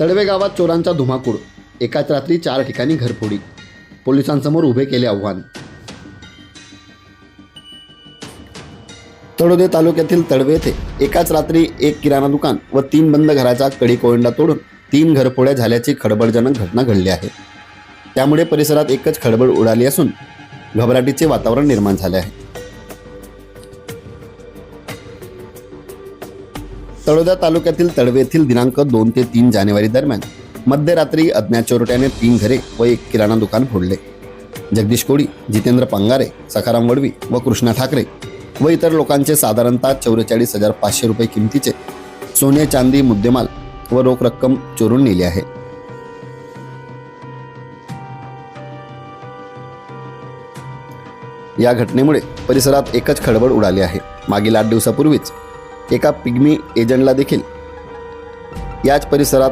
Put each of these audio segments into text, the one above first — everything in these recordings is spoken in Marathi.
तळवे गावात चोरांचा धुमाकूळ. एकाच रात्री चार ठिकाणी घरफोडी. पोलिसांसमोर उभे केले आव्हान. तळोदे तालुक्यातील तळवे येथे एकाच रात्री एक किराणा दुकान व तीन बंद घराचा कडी कोयंडा तोडून तीन घरफोड्या झाल्याची खळबळजनक घटना घडली आहे. त्यामुळे परिसरात एकच खळबळ उडाली असून घबराटीचे वातावरण निर्माण झाले आहे. तळोदा तालुक्यातील तळवे येथील दिनांक दोन ते तीन जानेवारी दरम्यान मध्यरात्री अज्ञात चोरट्याने तीन घरे व एक किराणा दुकान फोडले. जगदीश कोडी जितेंद्र पंगारे सखाराम वडवी व कृष्णा ठाकरे व इतर लोकांचे साधारणतः चौवेचाळीस हजार पाचशे रुपये किमतीचे सोने चांदी मुद्देमाल व रोख रक्कम चोरून नेली आहे. या घटनेमुळे परिसरात एकच खळबळ उडाली आहे. मागील आठ दिवसापूर्वीच एका पिग्मी एजंटला देखील. याच परिसरात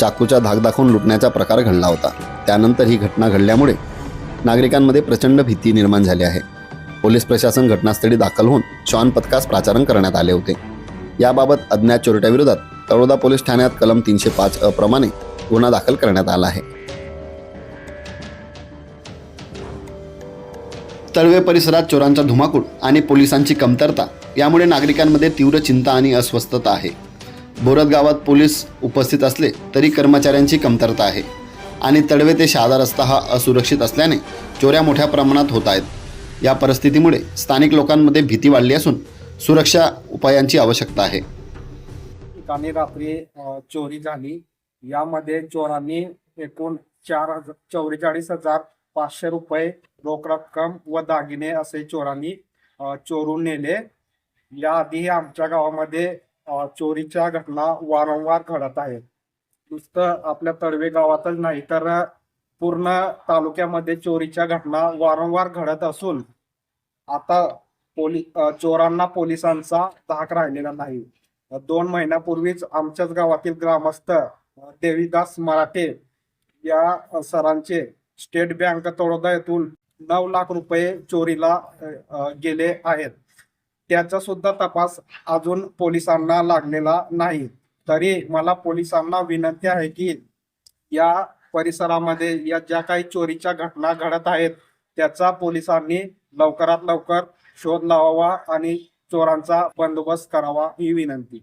चाकूचा धाक दाखवून लुटण्याचा प्रकार घडला होता. त्यानंतर ही घटना घडल्यामुळे नागरिकांमध्ये प्रचंड भीती निर्माण झाली आहे. पोलीस प्रशासन घटनास्थळी दाखल होऊन श्वान पथकास प्राचारण करण्यात आले होते. याबाबत अज्ञात चोरट्याविरोधात तळोदा पोलीस ठाण्यात कलम तीनशे पाच अप्रमाणे गुन्हा दाखल करण्यात आला आहे. तळवे परिसरात चोरांचा धुमाकूळ आणि पोलिसांची कमतरता यामुळे नागरिकांमध्ये तीव्र चिंता आणि अस्वस्थता आहे. बोरत गावात पोलीस उपस्थित असले तरी कर्मचाऱ्यांची कमतरता आहे आणि तळवे ते शहादा रस्ता हा असुरक्षित असल्याने चोऱ्या मोठ्या प्रमाणात होत आहेत. या परिस्थितीमुळे स्थानिक लोकांमध्ये भीती वाढली असून सुरक्षा उपायांची आवश्यकता आहे. ठिकाणी रात्री चोरी झाली. यामध्ये चोरांनी एकूण चार हजार चौवेचाळीस हजार पाचशे रुपये रोख रक्कम व दागिने असे चोरांनी चोरून नेले. याआधी आमच्या गावामध्ये चोरीच्या घटना वारंवार घडत आहेत. नुसतं आपल्या तळवे गावातच नाही तर पूर्ण तालुक्यामध्ये चोरीच्या घटना वारंवार घडत असून आता पोली चोरांना पोलिसांचा धाक राहिलेला नाही. दोन महिन्यापूर्वीच आमच्याच गावातील ग्रामस्थ देवीदास मराठे या सरांचे स्टेट बँक तळोदा येथून नऊ लाख रुपये चोरीला गेले आहेत. त्याचा सुद्धा तपास अजून पोलिसांना लागलेला नाही. तरी मला पोलिसांना विनंती आहे की या परिसरामध्ये या ज्या काही चोरीच्या घटना घडत आहेत त्याचा पोलिसांनी लवकरात लवकर शोध लावावा आणि चोरांचा बंदोबस्त करावा ही विनंती.